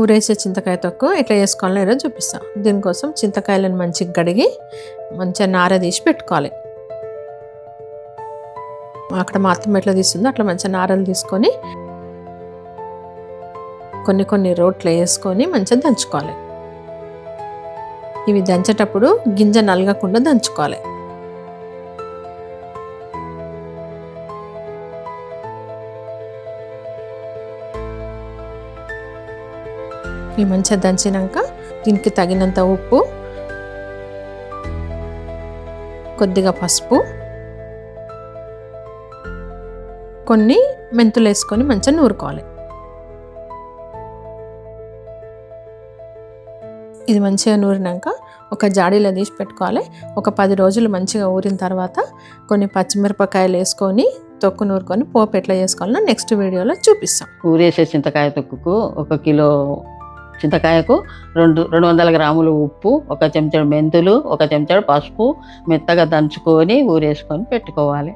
ఊరేసే చింతకాయ తొక్కు ఎట్లా చేసుకోవాలో ఈరోజు చూపిస్తాం. దీనికోసం చింతకాయలను మంచిగా కడిగి మంచిగా నార తీసి పెట్టుకోవాలి. అక్కడ మా అత్తమ్మ ఎట్లా తీస్తుందో అట్లా మంచిగా నారలు తీసుకొని కొన్ని కొన్ని రోట్లు వేసుకొని మంచిగా దంచుకోవాలి. ఇవి దంచేటప్పుడు గింజ నలగకుండా దంచుకోవాలి. ఇవి మంచిగా దంచినాక దీనికి తగినంత ఉప్పు కొద్దిగా పసుపు కొన్ని మెంతులు వేసుకొని మంచిగా నూరుకోవాలి. ఇది మంచిగా నూరినాక ఒక జాడీలో తీసి పెట్టుకోవాలి. ఒక పది రోజులు మంచిగా ఊరిన తర్వాత కొన్ని పచ్చిమిరపకాయలు వేసుకొని తొక్కు నూరుకొని పోపు ఎట్లా చేసుకోవాలో నెక్స్ట్ వీడియోలో చూపిస్తాం. ఊరేసే చింతకాయ తొక్కుకు ఒక కిలో చింతకాయకు రెండు రెండు వందల గ్రాములు ఉప్పు ఒక చెంచాడు మెంతులు ఒక చెంచాడు పసుపు మెత్తగా దంచుకొని ఊరేసుకొని పెట్టుకోవాలి.